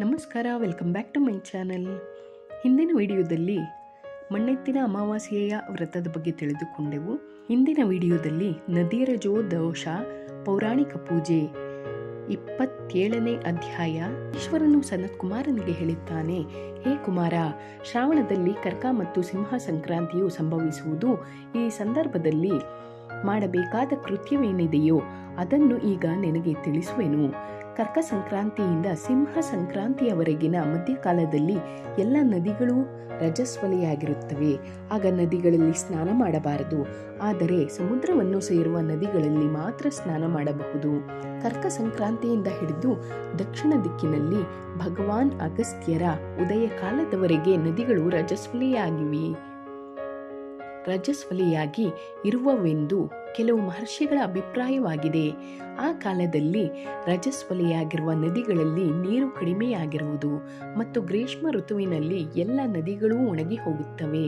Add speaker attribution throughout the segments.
Speaker 1: ನಮಸ್ಕಾರ, welcome back to my channel. ಹಿಂದಿನ ವಿಡಿಯೋದಲ್ಲಿ ಮಣ್ಣೆತ್ತಿನ ಅಮಾವಾಸ್ಯೆಯ ವ್ರತದ ಬಗ್ಗೆ ತಿಳಿದುಕೊಂಡೆವು. ಹಿಂದಿನ ವಿಡಿಯೋದಲ್ಲಿ ನದಿರಜೋ ದೋಷ ಪೌರಾಣಿಕ ಪೂಜೆ ಇಪ್ಪತ್ತೇಳನೇ ಅಧ್ಯಾಯ ಈಶ್ವರನು ಸನತ್ ಕುಮಾರನಿಗೆ ಹೇಳುತ್ತಾನೆ ಹೇ ಕುಮಾರ, ಶ್ರಾವಣದಲ್ಲಿ ಕರ್ಕ ಮತ್ತು ಸಿಂಹ ಸಂಕ್ರಾಂತಿಯು ಸಂಭವಿಸುವುದು. ಈ ಸಂದರ್ಭದಲ್ಲಿ ಮಾಡಬೇಕಾದ ಕೃತ್ಯವೇನಿದೆಯೋ ಅದನ್ನು ಈಗ ನಿನಗೆ ತಿಳಿಸುವೆನು. ಕರ್ಕ ಸಂಕ್ರಾಂತಿಯಿಂದ ಸಿಂಹ ಸಂಕ್ರಾಂತಿಯವರೆಗಿನ ಮಧ್ಯಕಾಲದಲ್ಲಿ ಎಲ್ಲ ನದಿಗಳು ರಜಸ್ವಲಿಯಾಗಿರುತ್ತವೆ. ಆಗ ನದಿಗಳಲ್ಲಿ ಸ್ನಾನ ಮಾಡಬಾರದು. ಆದರೆ ಸಮುದ್ರವನ್ನು ಸೇರುವ ನದಿಗಳಲ್ಲಿ ಮಾತ್ರ ಸ್ನಾನ ಮಾಡಬಹುದು. ಕರ್ಕ ಸಂಕ್ರಾಂತಿಯಿಂದ ಹಿಡಿದು ದಕ್ಷಿಣ ದಿಕ್ಕಿನಲ್ಲಿ ಭಗವಾನ್ ಅಗಸ್ತ್ಯರ ಉದಯ ಕಾಲದವರೆಗೆ ನದಿಗಳು ರಜಸ್ವಲಿಯಾಗಿವೆ. ರಜಸ್ವಲಿಯಾಗಿ ಇರುವವೆಂದು ಕೆಲವು ಮಹರ್ಷಿಗಳ ಅಭಿಪ್ರಾಯವಾಗಿದೆ. ಆ ಕಾಲದಲ್ಲಿ ರಜಸ್ವಲಿಯಾಗಿರುವ ನದಿಗಳಲ್ಲಿ ನೀರು ಕಡಿಮೆಯಾಗಿರುವುದು ಮತ್ತು ಗ್ರೀಷ್ಮ ಋತುವಿನಲ್ಲಿ ಎಲ್ಲ ನದಿಗಳೂ ಒಣಗಿ ಹೋಗುತ್ತವೆ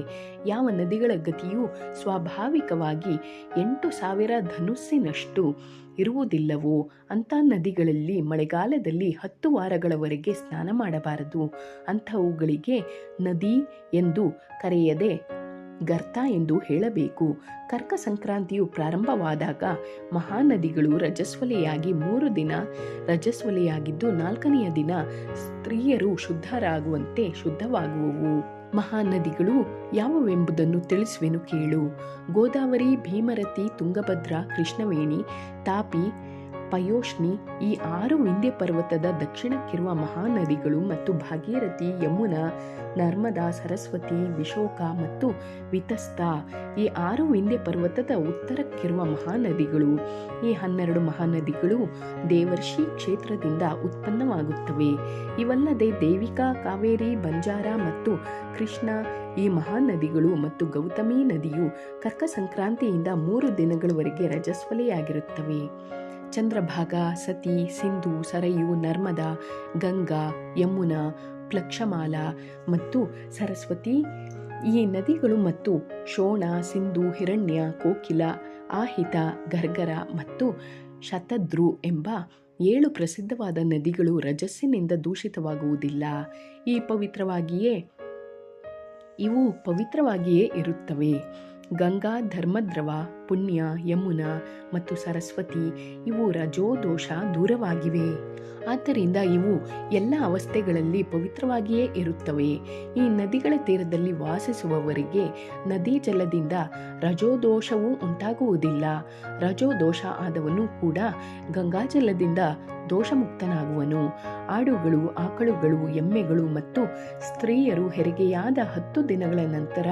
Speaker 1: ಯಾವ ನದಿಗಳ ಗತಿಯು ಸ್ವಾಭಾವಿಕವಾಗಿ ಎಂಟು ಸಾವಿರ ಧನುಸ್ಸಿನಷ್ಟು ಇರುವುದಿಲ್ಲವೋ ಅಂಥ ನದಿಗಳಲ್ಲಿ ಮಳೆಗಾಲದಲ್ಲಿ ಹತ್ತು ವಾರಗಳವರೆಗೆ ಸ್ನಾನ ಮಾಡಬಾರದು. ಅಂಥವುಗಳಿಗೆ ನದಿ ಎಂದು ಕರೆಯದೆ ಗರ್ತ ಎಂದು ಹೇಳಬೇಕು. ಕರ್ಕ ಸಂಕ್ರಾಂತಿಯು ಪ್ರಾರಂಭವಾದಾಗ ಮಹಾನದಿಗಳು ರಜಸ್ವಲೆಯಾಗಿ ಮೂರು ದಿನ ರಜಸ್ವಲೆಯಾಗಿದ್ದು ನಾಲ್ಕನೆಯ ದಿನ ಸ್ತ್ರೀಯರು ಶುದ್ಧರಾಗುವಂತೆ ಶುದ್ಧವಾಗುವವು. ಮಹಾನದಿಗಳು ಯಾವುವೆಂಬುದನ್ನು ತಿಳಿಸುವೆನು ಕೇಳು. ಗೋದಾವರಿ, ಭೀಮರತಿ, ತುಂಗಭದ್ರಾ, ಕೃಷ್ಣವೇಣಿ, ತಾಪಿ ಪಯೋಷ್ಣಿ ಈ ಆರು ವಿಂಧ್ಯ ಪರ್ವತದ ದಕ್ಷಿಣಕ್ಕಿರುವ ಮಹಾನದಿಗಳು ಮತ್ತು ಭಾಗೀರಥಿ ಯಮುನಾ, ನರ್ಮದಾ, ಸರಸ್ವತಿ, ವಿಶೋಕ ಮತ್ತು ವಿತಸ್ತ ಈ ಆರು ವಿಂಧ್ಯ ಪರ್ವತದ ಉತ್ತರಕ್ಕಿರುವ ಮಹಾನದಿಗಳು. ಈ ಹನ್ನೆರಡು ಮಹಾನದಿಗಳು ದೇವರ್ಷಿ ಕ್ಷೇತ್ರದಿಂದ ಉತ್ಪನ್ನವಾಗುತ್ತವೆ. ಇವಲ್ಲದೆ ದೇವಿಕಾ, ಕಾವೇರಿ, ಬಂಜಾರ ಮತ್ತು ಕೃಷ್ಣ ಈ ಮಹಾನದಿಗಳು ಮತ್ತು ಗೌತಮಿ ನದಿಯು ಕರ್ಕ ಸಂಕ್ರಾಂತಿಯಿಂದ ಮೂರು ದಿನಗಳವರೆಗೆ ರಜಸ್ವಲೆಯಾಗಿರುತ್ತವೆ. ಚಂದ್ರಭಾಗ, ಸತಿ, ಸಿಂಧು, ಸರಯು, ನರ್ಮದಾ, ಗಂಗಾ, ಯಮುನಾ, ಪ್ಲಕ್ಷಮಾಲ ಮತ್ತು ಸರಸ್ವತಿ. ಈ ನದಿಗಳು ಮತ್ತು ಶೋಣ, ಸಿಂಧು, ಹಿರಣ್ಯ, ಕೋಕಿಲ, ಆಹಿತ, ಗರ್ಗರ ಮತ್ತು ಶತದ್ರು ಎಂಬ ಏಳು ಪ್ರಸಿದ್ಧವಾದ ನದಿಗಳು ರಜಸ್ಸಿನಿಂದ ದೂಷಿತವಾಗುವುದಿಲ್ಲ. ಈ ಪವಿತ್ರವಾಗಿಯೇ, ಇವು ಪವಿತ್ರವಾಗಿಯೇ ಇರುತ್ತವೆ. ಗಂಗಾ, ಧರ್ಮದ್ರವ ಪುಣ್ಯ, ಯಮುನಾ ಮತ್ತು ಸರಸ್ವತಿ ಇವು ರಜೋದೋಷ ದೂರವಾಗಿವೆ. ಆದ್ದರಿಂದ ಇವು ಎಲ್ಲ ಅವಸ್ಥೆಗಳಲ್ಲಿ ಪವಿತ್ರವಾಗಿಯೇ ಇರುತ್ತವೆ. ಈ ನದಿಗಳ ತೀರದಲ್ಲಿ ವಾಸಿಸುವವರಿಗೆ ನದಿ ಜಲದಿಂದ ರಜೋದೋಷವೂ ಉಂಟಾಗುವುದಿಲ್ಲ. ರಜೋದೋಷ ಆದವನು ಕೂಡ ಗಂಗಾಜಲದಿಂದ ದೋಷಮುಕ್ತನಾಗುವನು. ಆಡುಗಳು, ಆಕಳುಗಳು, ಎಮ್ಮೆಗಳು ಮತ್ತು ಸ್ತ್ರೀಯರು ಹೆರಿಗೆಯಾದ ಹತ್ತು ದಿನಗಳ ನಂತರ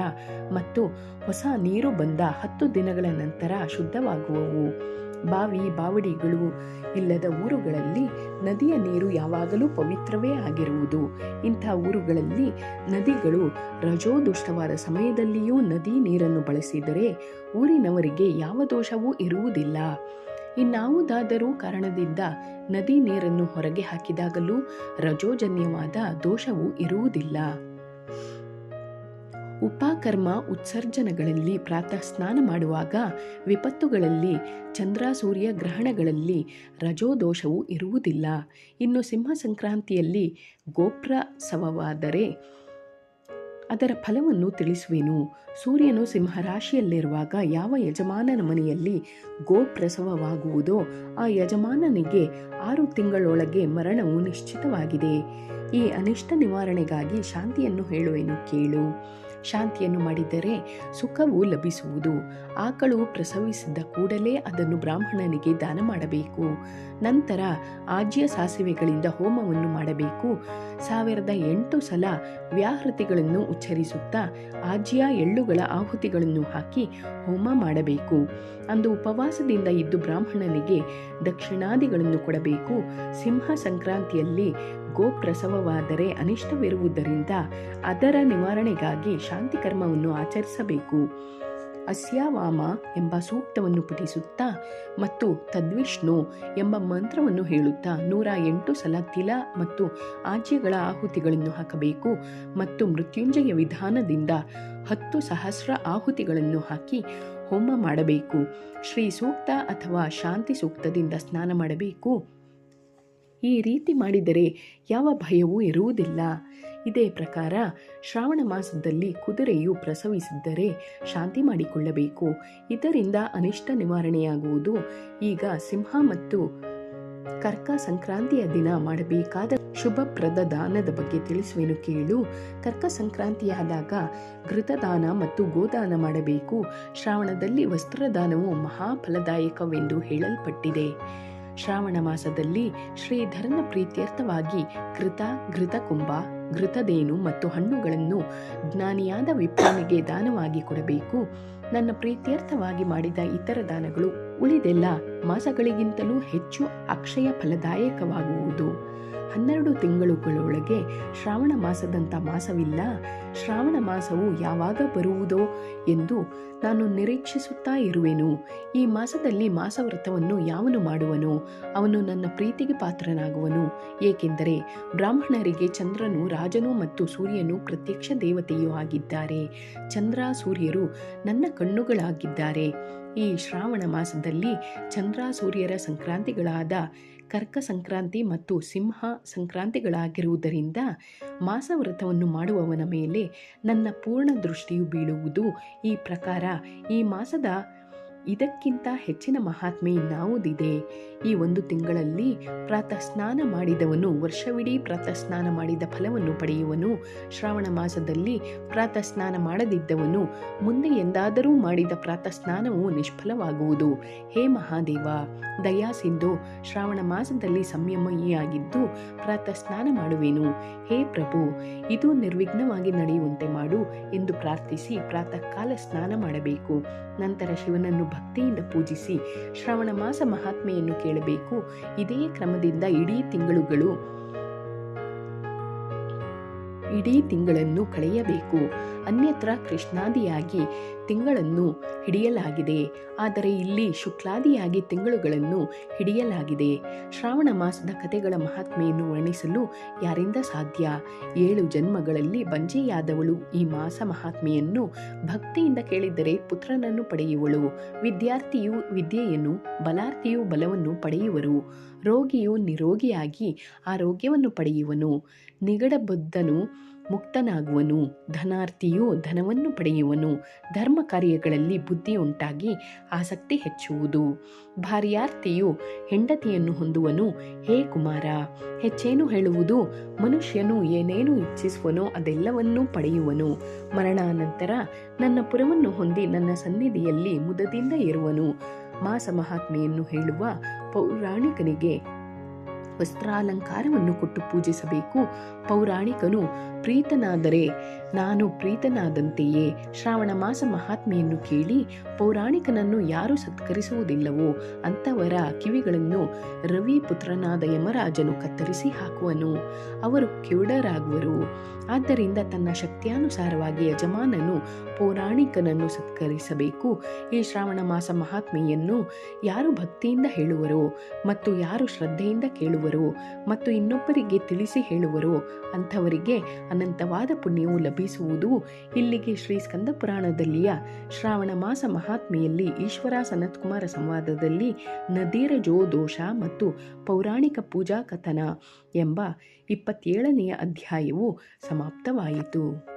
Speaker 1: ಮತ್ತು ಹೊಸ ನೀರು ಬಂದ ಹತ್ತು ದಿನಗಳ ನಂತರ ಶುದ್ಧವಾಗುವವು. ಬಾವಿ ಬಾವಡಿಗಳು ಇಲ್ಲದ ಊರುಗಳಲ್ಲಿ ನದಿಯ ನೀರು ಯಾವಾಗಲೂ ಪವಿತ್ರವೇ ಆಗಿರುವುದು. ಇಂಥ ಊರುಗಳಲ್ಲಿ ನದಿಗಳು ರಜೋದುಷ್ಟವಾದ ಸಮಯದಲ್ಲಿಯೂ ನದಿ ನೀರನ್ನು ಬಳಸಿದರೆ ಊರಿನವರಿಗೆ ಯಾವ ದೋಷವೂ ಇರುವುದಿಲ್ಲ. ಇನ್ನಾವುದಾದರೂ ಕಾರಣದಿಂದ ನದಿ ನೀರನ್ನು ಹೊರಗೆ ಹಾಕಿದಾಗಲೂ ರಜೋಜನ್ಯವಾದ ದೋಷವೂ ಇರುವುದಿಲ್ಲ. ಉಪಕರ್ಮ ಉತ್ಸರ್ಜನಗಳಲ್ಲಿ ಪ್ರಾತಃ ಸ್ನಾನ ಮಾಡುವಾಗ ವಿಪತ್ತುಗಳಲ್ಲಿ ಚಂದ್ರ ಸೂರ್ಯ ಗ್ರಹಣಗಳಲ್ಲಿ ರಜೋದೋಷವು ಇರುವುದಿಲ್ಲ. ಇನ್ನು ಸಿಂಹ ಸಂಕ್ರಾಂತಿಯಲ್ಲಿ ಗೋಪ್ರಸವವಾದರೆ ಅದರ ಫಲವನ್ನು ತಿಳಿಸುವೆನು. ಸೂರ್ಯನು ಸಿಂಹರಾಶಿಯಲ್ಲಿರುವಾಗ ಯಾವ ಯಜಮಾನನ ಮನೆಯಲ್ಲಿ ಗೋಪ್ರಸವವಾಗುವುದೋ ಆ ಯಜಮಾನನಿಗೆ ಆರು ತಿಂಗಳೊಳಗೆ ಮರಣವು ನಿಶ್ಚಿತವಾಗಿದೆ. ಈ ಅನಿಷ್ಟ ನಿವಾರಣೆಗಾಗಿ ಶಾಂತಿಯನ್ನು ಹೇಳುವೆನು, ಕೇಳು. ಶಾಂತಿಯನ್ನು ಮಾಡಿದರೆ ಸುಖವು ಲಭಿಸುವುದು. ಆಕಳು ಪ್ರಸವಿಸಿದ ಕೂಡಲೇ ಅದನ್ನು ಬ್ರಾಹ್ಮಣನಿಗೆ ದಾನ ಮಾಡಬೇಕು. ನಂತರ ಆಜ್ಯ ಸಾಸಿವೆಗಳಿಂದ ಹೋಮವನ್ನು ಮಾಡಬೇಕು. ಸಾವಿರದ ಎಂಟು ಸಲ ವ್ಯಾಹೃತಿಗಳನ್ನು ಉಚ್ಚರಿಸುತ್ತಾ ಆಜ್ಯ ಎಳ್ಳುಗಳ ಆಹುತಿಗಳನ್ನು ಹಾಕಿ ಹೋಮ ಮಾಡಬೇಕು. ಅಂದು ಉಪವಾಸದಿಂದ ಇದ್ದು ಬ್ರಾಹ್ಮಣನಿಗೆ ದಕ್ಷಿಣಾದಿಗಳನ್ನು ಕೊಡಬೇಕು. ಸಿಂಹ ಸಂಕ್ರಾಂತಿಯಲ್ಲಿ ಗೋಪ್ರಸವವಾದರೆ ಅನಿಷ್ಟವಿರುವುದರಿಂದ ಅದರ ನಿವಾರಣೆಗಾಗಿ ಶಾಂತಿ ಕರ್ಮವನ್ನು ಆಚರಿಸಬೇಕು. ಅಸ್ಯಾವಾಮ ಎಂಬ ಸೂಕ್ತವನ್ನು ಪಠಿಸುತ್ತಾ ಮತ್ತು ತದ್ವಿಷ್ಣು ಎಂಬ ಮಂತ್ರವನ್ನು ಹೇಳುತ್ತಾ ನೂರ ಎಂಟು ಸಲ ತಿಲ ಮತ್ತು ಆಜ್ಯಗಳ ಆಹುತಿಗಳನ್ನು ಹಾಕಬೇಕು ಮತ್ತು ಮೃತ್ಯುಂಜಯ ವಿಧಾನದಿಂದ ಹತ್ತು ಸಹಸ್ರ ಆಹುತಿಗಳನ್ನು ಹಾಕಿ ಹೋಮ ಮಾಡಬೇಕು. ಶ್ರೀ ಸೂಕ್ತ ಅಥವಾ ಶಾಂತಿ ಸೂಕ್ತದಿಂದ ಸ್ನಾನ ಮಾಡಬೇಕು. ಈ ರೀತಿ ಮಾಡಿದರೆ ಯಾವ ಭಯವೂ ಇರುವುದಿಲ್ಲ. ಇದೇ ಪ್ರಕಾರ ಶ್ರಾವಣ ಮಾಸದಲ್ಲಿ ಕುದುರೆಯು ಪ್ರಸವಿಸಿದ್ದರೆ ಶಾಂತಿ ಮಾಡಿಕೊಳ್ಳಬೇಕು. ಇದರಿಂದ ಅನಿಷ್ಟ ನಿವಾರಣೆಯಾಗುವುದು. ಈಗ ಸಿಂಹ ಮತ್ತು ಕರ್ಕ ಸಂಕ್ರಾಂತಿಯ ದಿನ ಮಾಡಬೇಕಾದ ಶುಭಪ್ರದ ದಾನದ ಬಗ್ಗೆ ತಿಳಿಸುವೆನು ಕೇಳು. ಕರ್ಕ ಸಂಕ್ರಾಂತಿಯಾದಾಗ ಘೃತದಾನ ಮತ್ತು ಗೋದಾನ ಮಾಡಬೇಕು. ಶ್ರಾವಣದಲ್ಲಿ ವಸ್ತ್ರದಾನವು ಮಹಾಫಲದಾಯಕವೆಂದು ಹೇಳಲ್ಪಟ್ಟಿದೆ. ಶ್ರಾವಣ ಮಾಸದಲ್ಲಿ ಶ್ರೀಧರನ ಪ್ರೀತ್ಯರ್ಥವಾಗಿ ಘೃತ ಘೃತಕುಂಭ, ಘೃತದೇನು ಮತ್ತು ಹಣ್ಣುಗಳನ್ನು ಜ್ಞಾನಿಯಾದ ವಿಪ್ರನಿಗೆ ದಾನವಾಗಿ ಕೊಡಬೇಕು. ನನ್ನ ಪ್ರೀತ್ಯರ್ಥವಾಗಿ ಮಾಡಿದ ಇತರ ದಾನಗಳು ಉಳಿದೆಲ್ಲ ಮಾಸಗಳಿಗಿಂತಲೂ ಹೆಚ್ಚು ಅಕ್ಷಯ ಫಲದಾಯಕವಾಗುವುದು ಹನ್ನೆರಡು ತಿಂಗಳುಗಳೊಳಗೆ ಶ್ರಾವಣ ಮಾಸದಂಥ ಮಾಸವಿಲ್ಲ. ಶ್ರಾವಣ ಮಾಸವು ಯಾವಾಗ ಬರುವುದೋ ಎಂದು ನಾನು ನಿರೀಕ್ಷಿಸುತ್ತಾ ಇರುವೆನು. ಈ ಮಾಸದಲ್ಲಿ ಮಾಸವ್ರತವನ್ನು ಯಾವನು ಮಾಡುವನು? ಅವನು ನನ್ನ ಪ್ರೀತಿಗೆ ಪಾತ್ರನಾಗುವನು. ಏಕೆಂದರೆ ಬ್ರಾಹ್ಮಣರಿಗೆ ಚಂದ್ರನು, ರಾಜನು ಮತ್ತು ಸೂರ್ಯನು ಪ್ರತ್ಯಕ್ಷ ದೇವತೆಯೂ ಆಗಿದ್ದಾರೆ. ಚಂದ್ರ, ಸೂರ್ಯರು ನನ್ನ ಕಣ್ಣುಗಳಾಗಿದ್ದಾರೆ. ಈ ಶ್ರಾವಣ ಮಾಸದಲ್ಲಿ ಚಂದ್ರ, ಸೂರ್ಯರ ಸಂಕ್ರಾಂತಿಗಳಾದ ಕರ್ಕ ಸಂಕ್ರಾಂತಿ ಮತ್ತು ಸಿಂಹ ಸಂಕ್ರಾಂತಿಗಳಾಗಿರುವುದರಿಂದ ಮಾಸವ್ರತವನ್ನು ಮಾಡುವವನ ಮೇಲೆ ನನ್ನ ಪೂರ್ಣ ದೃಷ್ಟಿಯು ಬೀಳುವುದು ಈ ಪ್ರಕಾರ. ಈ ಮಾಸದ ಇದಕ್ಕಿಂತ ಹೆಚ್ಚಿನ ಮಹಾತ್ಮೆ ಇನ್ನಾವುದಿದೆ ಈ ಒಂದು ತಿಂಗಳಲ್ಲಿ ಪ್ರಾತಃ ಸ್ನಾನ ಮಾಡಿದವನು, ವರ್ಷವಿಡೀ ಪ್ರಾತಃ ಸ್ನಾನ ಮಾಡಿದ ಫಲವನ್ನು ಪಡೆಯುವನು. ಶ್ರಾವಣ ಮಾಸದಲ್ಲಿ ಪ್ರಾತಃ ಸ್ನಾನ ಮಾಡದಿದ್ದವನು, ಮುಂದೆ ಎಂದಾದರೂ ಮಾಡಿದ ಪ್ರಾತಃ ಸ್ನಾನವು ನಿಷ್ಫಲವಾಗುವುದು. ಹೇ ಮಹಾದೇವ, ದಯಾ ಸಿಂಧು, ಶ್ರಾವಣ ಮಾಸದಲ್ಲಿ ಸಂಯಮಿಯಾಗಿದ್ದು ಪ್ರಾತಃ ಸ್ನಾನ ಮಾಡುವೆನು. ಹೇ ಪ್ರಭು, ಇದು ನಿರ್ವಿಘ್ನವಾಗಿ ನಡೆಯುವಂತೆ ಮಾಡು ಎಂದು ಪ್ರಾರ್ಥಿಸಿ ಪ್ರಾತಃ ಕಾಲ ಸ್ನಾನ ಮಾಡಬೇಕು. ನಂತರ ಶಿವನನ್ನು ಭಕ್ತಿಯಿಂದ ಪೂಜಿಸಿ ಶ್ರಾವಣ ಮಾಸ ಮಹಾತ್ಮೆಯನ್ನು ಕೇಳಬೇಕು. ಇದೇ ಕ್ರಮದಿಂದ ಇಡೀ ತಿಂಗಳುಗಳು ಇಡೀ ತಿಂಗಳನ್ನು ಕಳೆಯಬೇಕು. ಅನ್ಯತ್ರ ಕೃಷ್ಣಾದಿಯಾಗಿ ತಿಂಗಳನ್ನು ಹಿಡಿಯಲಾಗಿದೆ. ಆದರೆ ಇಲ್ಲಿ ಶುಕ್ಲಾದಿಯಾಗಿ ತಿಂಗಳುಗಳನ್ನು ಹಿಡಿಯಲಾಗಿದೆ. ಶ್ರಾವಣ ಮಾಸದ ಕಥೆಗಳ ಮಹಾತ್ಮೆಯನ್ನು ವರ್ಣಿಸಲು ಯಾರಿಂದ ಸಾಧ್ಯ? ಏಳು ಜನ್ಮಗಳಲ್ಲಿ ಬಂಜೆಯಾದವಳು ಈ ಮಾಸ ಮಹಾತ್ಮೆಯನ್ನು ಭಕ್ತಿಯಿಂದ ಕೇಳಿದರೆ ಪುತ್ರನನ್ನು ಪಡೆಯುವಳು, ವಿದ್ಯಾರ್ಥಿಯು ವಿದ್ಯೆಯನ್ನು, ಬಲಾರ್ಥಿಯು ಬಲವನ್ನು ಪಡೆಯುವರು, ರೋಗಿಯು ನಿರೋಗಿಯಾಗಿ ಆರೋಗ್ಯವನ್ನು ಪಡೆಯುವನು. ನಿಗಡಬದ್ಧನು ಮುಕ್ತನಾಗುವನು ಧನಾರ್ಥಿಯು ಧನವನ್ನು ಪಡೆಯುವನು, ಧರ್ಮ ಕಾರ್ಯಗಳಲ್ಲಿ ಬುದ್ಧಿ ಉಂಟಾಗಿ ಆಸಕ್ತಿ ಹೆಚ್ಚುವುದು. ಭಾರ್ಯಾರ್ಥಿಯು ಹೆಂಡತಿಯನ್ನು ಹೊಂದುವನು, ಹೇ ಕುಮಾರ, ಹೆಚ್ಚೇನು ಹೇಳುವುದು? ಮನುಷ್ಯನು ಏನೇನು ಇಚ್ಛಿಸುವನೋ ಅದೆಲ್ಲವನ್ನೂ ಪಡೆಯುವನು. ಮರಣಾನಂತರ ನನ್ನ ಪುರವನ್ನು ಹೊಂದಿ ನನ್ನ ಸನ್ನಿಧಿಯಲ್ಲಿ ಮುದದಿಂದ ಇರುವನು ಮಾಸ ಮಹಾತ್ಮೆಯನ್ನು ಹೇಳುವ ಪೌರಾಣಿಕನಿಗೆ ವಸ್ತ್ರಾಲಂಕಾರವನ್ನು ಕೊಟ್ಟು ಪೂಜಿಸಬೇಕು. ಪೌರಾಣಿಕನು, ಪ್ರೀತನಾದರೆ ನಾನು ಪ್ರೀತನಾದಂತೆಯೇ? ಶ್ರಾವಣ ಮಾಸ ಮಹಾತ್ಮೆಯನ್ನು ಕೇಳಿ, ಪೌರಾಣಿಕನನ್ನು ಯಾರು ಸತ್ಕರಿಸುವುದಿಲ್ಲವೋ? ಅಂಥವರ ಕಿವಿಗಳನ್ನು ರವಿ ಪುತ್ರನಾದ ಯಮರಾಜನು ಕತ್ತರಿಸಿ ಹಾಕುವನು. ಅವರು ಕಿವುಡರಾಗುವರು. ಆದ್ದರಿಂದ ತನ್ನ ಶಕ್ತಿಯಾನುಸಾರವಾಗಿ ಯಜಮಾನನು ಪೌರಾಣಿಕನನ್ನು ಸತ್ಕರಿಸಬೇಕು. ಈ ಶ್ರಾವಣ ಮಾಸ ಮಹಾತ್ಮೆಯನ್ನು ಯಾರು ಭಕ್ತಿಯಿಂದ ಹೇಳುವರೋ ಮತ್ತು ಯಾರು ಶ್ರದ್ಧೆಯಿಂದ ಕೇಳುವರೋ ಮತ್ತು ಇನ್ನೊಬ್ಬರಿಗೆ ತಿಳಿಸಿ ಹೇಳುವರು ಅಂಥವರಿಗೆ ಅನಂತವಾದ ಪುಣ್ಯವು ಲಭಿಸುವುದು ಇಲ್ಲಿಗೆ ಶ್ರೀ ಸ್ಕಂದ ಪುರಾಣದಲ್ಲಿಯ ಶ್ರಾವಣ ಮಾಸ ಮಹಾತ್ಮೆಯಲ್ಲಿ ಈಶ್ವರ ಸನತ್ಕುಮಾರ ಸಂವಾದದಲ್ಲಿ ನದೀರ ಜೋ ದೋಷ ಮತ್ತು ಪೌರಾಣಿಕ ಪೂಜಾ ಕಥನ ಎಂಬ ಇಪ್ಪತ್ತೇಳನೆಯ ಅಧ್ಯಾಯವು ಸಮಾಪ್ತವಾಯಿತು.